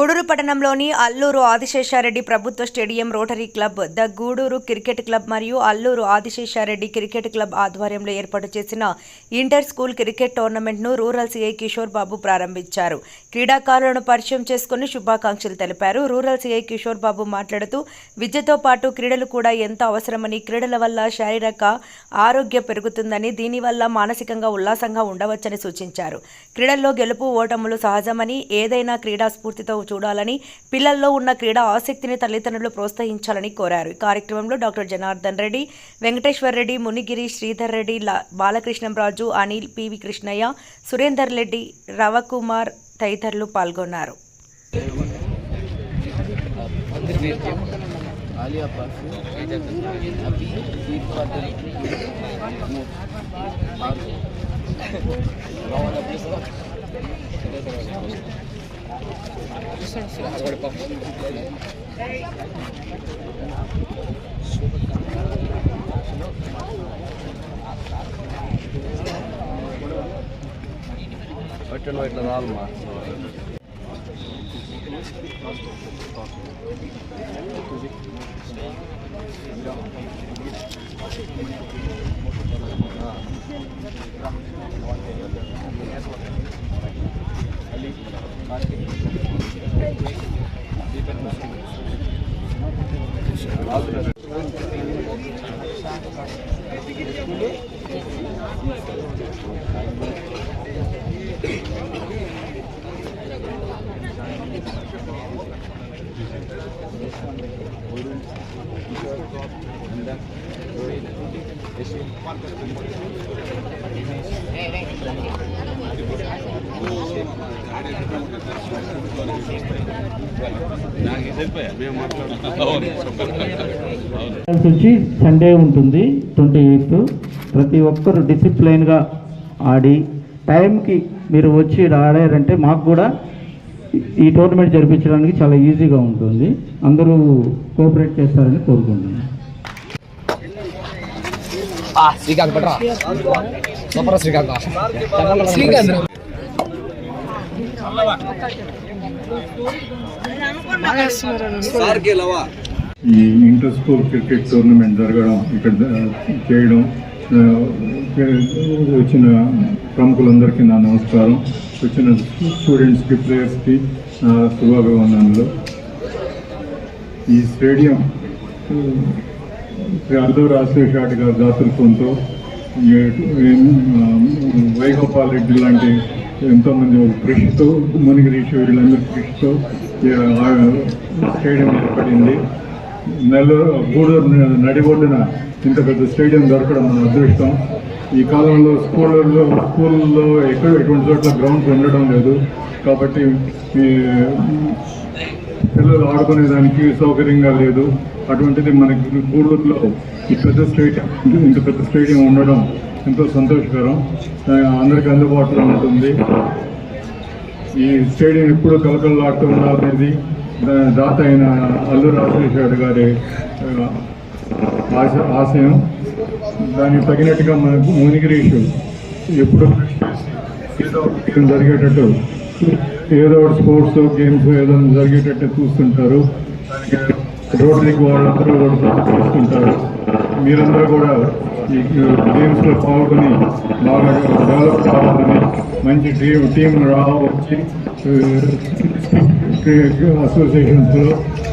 గూడూరు పట్టణంలోని అల్లూరు ఆదిశేషారెడ్డి ప్రభుత్వ stadium rotary club the Gudur cricket club మరియు అల్లూరు ఆదిశేషారెడ్డి క్రికెట్ క్లబ్ ఆధ్వర్యంలో ఏర్పాటు చేసిన ఇంటర్ స్కూల్ క్రికెట్ టోర్నమెంట్ను రూరల్ సీఐ కిషోర్ బాబు ప్రారంభించారు. క్రీడాకారులను పరిచయం చేసుకుని శుభాకాంక్షలు తెలిపారు. రూరల్ సీఐ కిషోర్ బాబు మాట్లాడుతూ విద్యతో పాటు క్రీడలు కూడా ఎంత అవసరమని క్రీడల వల్ల శారీరక ఆరోగ్యం పెరుగుతుందని దీనివల్ల మానసికంగా ఉల్లాసంగా ఉండవచ్చని సూచించారు. క్రీడల్లో గెలుపు ఓటములు సహజమని ఏదైనా క్రీడా స్ఫూర్తితో చూడాలని పిల్లల్లో ఉన్న క్రీడా ఆసక్తిని తల్లిదండ్రులు ప్రోత్సహించాలని కోరారు ఈ కార్యక్రమంలో డాక్టర్ జనార్దన్ రెడ్డి వెంకటేశ్వర్ రెడ్డి మునిగిరి శ్రీధర్ రెడ్డి లా- బాలకృష్ణంరాజు అనిల్ పివి కృష్ణయ్య సురేందర్ రెడ్డి రవకుమార్ తదితరులు పాల్గొన్నారు आलिया पास अभी सीट पर agora para Oito noite da alma. Thank you. ఇట్లా ఇట్లా రాలమ్మా రిజల్ట్స్ వచ్చి సండే ఉంటుంది ట్వంటీ ఎయిత్ ప్రతి ఒక్కరు డిసిప్లైన్గా ఆడి టైంకి మీరు వచ్చి ఆడారంటే మాకు కూడా ఈ టోర్నమెంట్ జరిపించడానికి చాలా ఈజీగా ఉంటుంది. అందరూ కోఆపరేట్ చేస్తారని కోరుకుంటున్నాను శ్రీకాంత్ పట్రా సూపర్ శ్రీకాంత్. శ్రీకాంత్. ఈ ఇంటర్ స్కూల్ క్రికెట్ టోర్నమెంట్ జరగడం ఇక్కడ చేయడం వచ్చిన ప్రముఖులందరికీ నా నమస్కారం. వచ్చిన స్టూడెంట్స్కి ప్లేయర్స్కి నా శుభాభివందనలు. ఈ స్టేడియం శ్రీ అర్ధవ రాజశేఖర గారి దాతృత్వంతో వైగోపాల్ రెడ్డి లాంటి ఎంతోమంది కృషితో మునిగిరీశ్వరులందరి కృషితో స్టేడియం ఏర్పడింది. నెల్లూరు గూడూరు నడిబొడ్డున ఇంత పెద్ద స్టేడియం దొరకడం మన అదృష్టం. ఈ కాలంలో స్కూళ్ళల్లో స్కూల్లో ఎక్కడ ఎటువంటి చోట్ల గ్రౌండ్స్ ఉండడం లేదు. కాబట్టి ఈ పిల్లలు ఆడుకునేదానికి సౌకర్యంగా లేదు. అటువంటిది మనకి గూడూరులో ఈ పెద్ద స్టేడియం ఇంత పెద్ద స్టేడియం ఉండడం ఎంతో సంతోషకరం. అందరికీ అందుబాటులో ఉంటుంది. ఈ స్టేడియం ఎప్పుడు కలకలలాడుతూ ఉండాలనేది దా- దాత అయిన అల్లు రాజశేఖర్ గారి ఆశ ఆశయం. దానికి తగినట్టుగా మనకు మునిగిరీషు ఎప్పుడు ఏదో ఒకటి జరిగేటట్టు ఏదో ఒకటి స్పోర్ట్స్ గేమ్స్ ఏదో జరిగేటట్టు చూస్తుంటారు. దానికి రోటరీకి వాళ్ళందరూ కూడా చూస్తుంటారు. మీరందరూ కూడా ఈ గేమ్స్లో పాల్గొని బాగా డెవలప్ కావాలని మంచి టీం టీం రావచ్చు అసోసియేషన్స్లో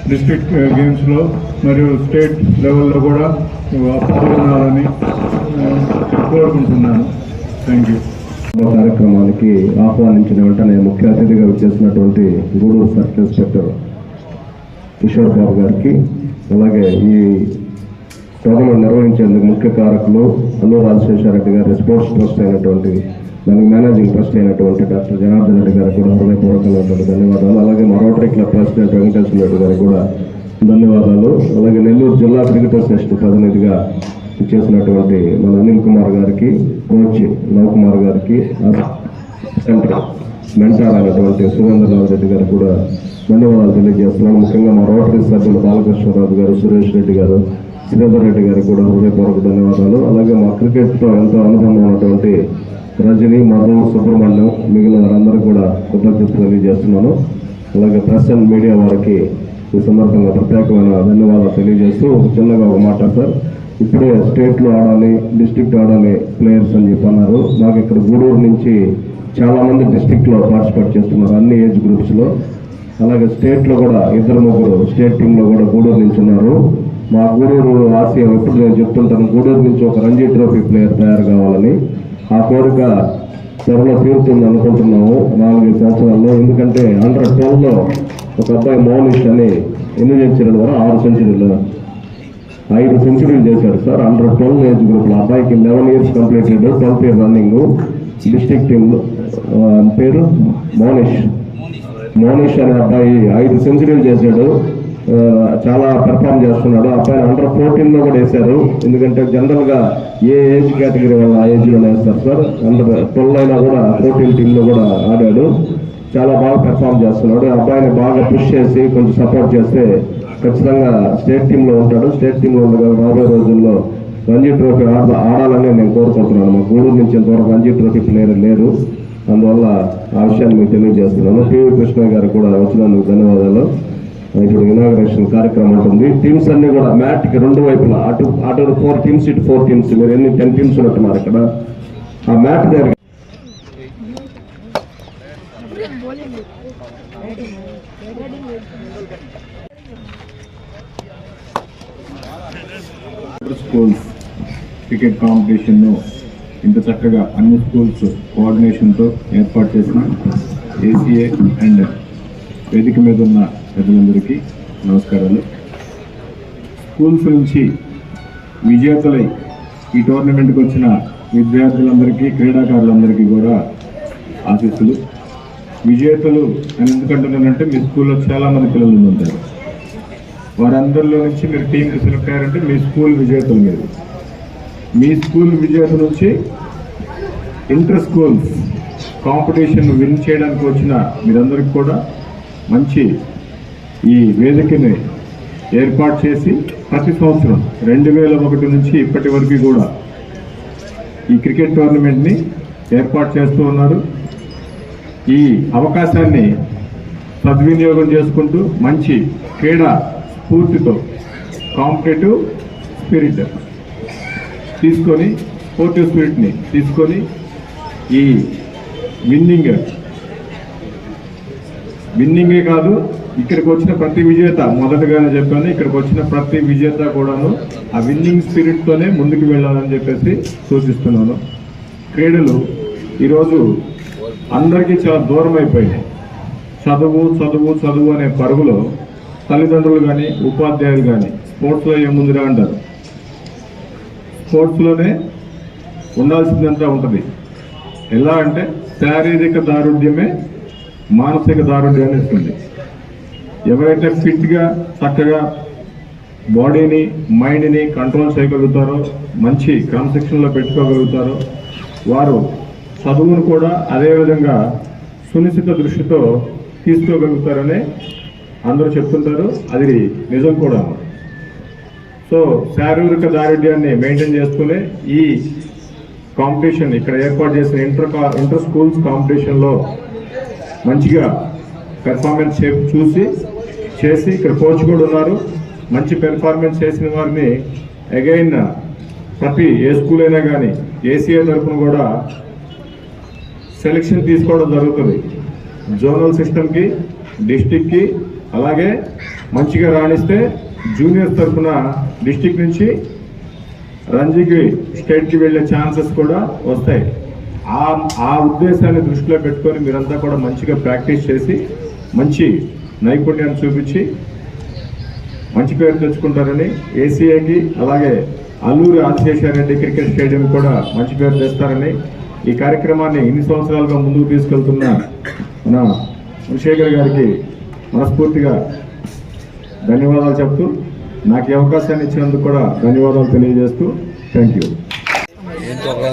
డిస్ట్రిక్ట్ గేమ్స్లో మరియు స్టేట్ లెవెల్లో కూడా పాల్గొనాలని కోరుకుంటున్నాను. థ్యాంక్ యూ కార్యక్రమానికి ఆహ్వానించిన వెంటనే ముఖ్య అతిథిగా వచ్చేసినటువంటి గూడూరు సర్కిల్ ఇన్స్పెక్టర్ కిషోర్ బాబు గారికి అలాగే ఈ టోర్నమెంట్ నిర్వహించేందుకు ముఖ్య కారకులు అల్లు రాజశేఖరరెడ్డి గారి స్పోర్ట్స్ ట్రస్ట్ అయినటువంటి దానికి మేనేజింగ్ ట్రస్ట్ అయినటువంటి డాక్టర్ జనార్దన్ రెడ్డి గారికి కూడా హృదయపూర్వకమైనటువంటి ధన్యవాదాలు. అలాగే మరోటరీ క్లబ్ ప్రెసిడెంట్ వెంకటేశ్వర రెడ్డి గారికి కూడా ధన్యవాదాలు. అలాగే నెల్లూరు జిల్లా క్రికెట్ అసోసియేషన్ ప్రతినిధిగా చేసినటువంటి మన అనిల్ కుమార్ గారికి కోచ్ నవ్ కుమార్ గారికి సెంటర్ మెంటార్ అయినటువంటి సురేంద్రరావు రెడ్డి గారికి కూడా ధన్యవాదాలు తెలియజేస్తున్నాను ముఖ్యంగా మా రోటరీ సభ్యులు బాలకృష్ణరావు గారు సురేష్ రెడ్డి గారు శ్రీధర్ రెడ్డి గారికి కూడా హృదయపూర్వక ధన్యవాదాలు. అలాగే మా క్రికెట్తో ఎంతో అనుభవం ఉన్నటువంటి రజని మధు సుబ్రహ్మణ్యం మిగిలిన వారందరూ కూడా కృతజ్ఞతలు తెలియజేస్తున్నాను. అలాగే ప్రెస్ అండ్ మీడియా వారికి ఈ సందర్భంగా ప్రత్యేకమైన ధన్యవాదాలు తెలియజేస్తూ ఒక చిన్నగా ఒక మాట సార్. ఇప్పుడే స్టేట్లో ఆడాలి డిస్ట్రిక్ట్ ఆడాలి ప్లేయర్స్ అని చెప్పన్నారు నాకు మాకు ఇక్కడ గూడూరు నుంచి చాలామంది డిస్టిక్లో పార్టిసిపేట్ చేస్తున్నారు అన్ని ఏజ్ గ్రూప్స్లో. అలాగే స్టేట్లో కూడా ఇద్దరు ముగ్గురు స్టేట్ టీంలో కూడా గూడూరు నుంచి ఉన్నారు మా గూడూరు ఆశయం ఎప్పుడు నేను చెప్తుంటాను గూడూరు నుంచి ఒక రంజీ ట్రోఫీ ప్లేయర్ తయారు కావాలని. ఆ కోరిక త్వరలో తీరుతుంది అనుకుంటున్నాము నాలుగైదు సంవత్సరాల్లో. ఎందుకంటే అండర్ ట్వెల్వ్లో ఒక అబ్బాయి మౌనిష్ అని ఎన్ని సెంచరీలు వరకు ఆరు సెంచరీలు ఐదు సెంచరీలు చేశాడు సార్. అండర్ ట్వెల్వ్ ఏజ్ గ్రూప్లో అబ్బాయికి లెవెన్ ఇయర్స్ కంప్లీట్ అయ్యాడు twelfth year running district team పేరు మౌనిష్. మౌనిష్ అనే అబ్బాయి ఐదు సెంచరీలు చేశాడు. చాలా పెర్ఫామ్ చేస్తున్నాడు. అబ్బాయి అండర్ ఫోర్టీన్లో కూడా వేశారు. ఎందుకంటే జనరల్గా ఏ ఏజ్ కేటగిరీ వాళ్ళు ఆ ఏజ్లో వేస్తారు సార్. అండర్ ట్వెల్వ్ అయినా కూడా ఫోర్టీన్ టీమ్లో కూడా ఆడాడు. చాలా బాగా పెర్ఫామ్ చేస్తున్నాడు. ఆ అబ్బాయిని బాగా పుష్ చేసి కొంచెం సపోర్ట్ చేస్తే ఖచ్చితంగా స్టేట్ టీమ్లో ఉంటాడు. స్టేట్ టీమ్లో ఉండగా రాబోయే రోజుల్లో రంజీ ట్రోఫీ ఆడ ఆడాలని నేను కోరుకుంటున్నాను. మా గూడూరు నుంచి ఇంతవరకు రంజీ ట్రోఫీ ప్లేయర్ లేరు అందువల్ల ఆ విషయాన్ని మీకు తెలియజేస్తున్నాను. పివి కృష్ణ గారు కూడా వచ్చినందుకు ధన్యవాదాలు. ఇప్పుడు ఇనాగ్రేషన్ కార్యక్రమం ఉంటుంది టీమ్స్ అన్ని కూడా మ్యాట్కి రెండు వైపులా అటు అటు ఫోర్ టీమ్స్ ఇటు ఫోర్ టీమ్స్ మీరు ఎన్ని టెన్ టీమ్స్ ఉన్నట్టున్నారు ఇక్కడ? ఆ మ్యాట్ దగ్గర స్కూల్స్ క్రికెట్ కాంపిటీషన్ను ఇంత చక్కగా అన్ని స్కూల్స్ కోఆర్డినేషన్తో ఏర్పాటు చేసిన ఏసీఏ అండ్ వేదిక మీద ఉన్న పెద్దలందరికీ నమస్కారాలు. స్కూల్స్ నుంచి విజేతలై ఈ టోర్నమెంట్కి వచ్చిన విద్యార్థులందరికీ క్రీడాకారులందరికీ కూడా ఆశీస్సులు. విజేతలు నేను ఎందుకంటున్నానంటే మీ స్కూల్లో చాలామంది పిల్లలు ఉంటారు. వారందరిలో నుంచి మీరు టీంకి సెలెక్ట్ అయ్యారంటే మీ స్కూల్ విజేతలు మీరు మీ స్కూల్ విజేత నుంచి ఇంటర్ స్కూల్స్ కాంపిటీషన్ విన్ చేయడానికి వచ్చిన మీరందరికీ కూడా మంచి ఈ వేదికని ఏర్పాటు చేసి ప్రతి సంవత్సరం రెండు వేల ఒకటి నుంచి ఇప్పటి వరకు కూడా ఈ క్రికెట్ టోర్నమెంట్ని ఏర్పాటు చేస్తూ ఉన్నారు. ఈ అవకాశాన్ని సద్వినియోగం చేసుకుంటూ మంచి క్రీడా స్ఫూర్తితో కాంపిటేటివ్ స్పిరిట్ తీసుకొని స్పోర్టివ్ స్పిరిట్ని తీసుకొని ఈ విన్నింగ్ విన్నింగే కాదు ఇక్కడికి వచ్చిన ప్రతి విజేత మొదటగానే చెప్పాను ఇక్కడికి వచ్చిన ప్రతి విజేత కూడాను ఆ విన్నింగ్ స్పిరిట్తోనే ముందుకు వెళ్ళాలని చెప్పేసి సూచిస్తున్నాను. క్రీడలు ఈరోజు అందరికీ చాలా దూరం అయిపోయినాయి. చదువు చదువు చదువు అనే పరుగులో తల్లిదండ్రులు కానీ ఉపాధ్యాయులు కానీ స్పోర్ట్స్లో ఏముందిరా అంటారు? స్పోర్ట్స్లోనే ఉండాల్సిందంతా ఉంటుంది. ఎలా అంటే శారీరక దారుఢ్యమే మానసిక దారుఢ్యాన్ని ఇస్తుంది. ఎవరైతే ఫిట్గా చక్కగా బాడీని మైండ్ని కంట్రోల్ చేయగలుగుతారో మంచి క్రమశిక్షణలో పెట్టుకోగలుగుతారో వారు చదువును కూడా అదేవిధంగా సునిశ్చిత దృష్టితో తీసుకోగలుగుతారనే అందరూ చెప్తుంటారు. అది నిజం కూడా. సో శారీరక దారిద్ర్యాన్ని మెయింటైన్ చేసుకునే ఈ కాంపిటీషన్ ఇక్కడ ఏర్పాటు చేసిన ఇంటర్ కా- ఇంటర్ స్కూల్స్ కాంపిటీషన్లో మంచిగా పెర్ఫార్మెన్స్ చూసి చేసి ఇక్కడ కోచ్ కూడా ఉన్నారు. మంచి పెర్ఫార్మెన్స్ చేసిన వారిని అగైన్ ప్రతి ఏ స్కూల్ అయినా కానీ ఏసీఏ తరఫున కూడా సెలెక్షన్ తీసుకోవడం జరుగుతుంది. జోనల్ సిస్టమ్కి డిస్టిక్కి అలాగే మంచిగా రాణిస్తే జూనియర్స్ తరఫున డిస్టిక్ నుంచి రంజీకి స్టేట్కి వెళ్ళే ఛాన్సెస్ కూడా వస్తాయి. ఆ ఆ ఉద్దేశాన్ని దృష్టిలో పెట్టుకొని మీరంతా కూడా మంచిగా ప్రాక్టీస్ చేసి మంచి నైపుణ్యాన్ని చూపించి మంచి పేరు తెచ్చుకుంటారని ఏసీఐకి అలాగే అల్లూరి ఆదిశేషారెడ్డి క్రికెట్ స్టేడియం కూడా మంచి పేరు తెస్తారని ఈ కార్యక్రమాన్ని ఇన్ని సంవత్సరాలుగా ముందుకు తీసుకెళ్తున్న మన చంద్రశేఖర్ గారికి మనస్ఫూర్తిగా ధన్యవాదాలు చెప్తూ నాకు ఈ అవకాశాన్ని ఇచ్చినందుకు కూడా ధన్యవాదాలు తెలియజేస్తూ థ్యాంక్ యూ. ఏంటో ఒక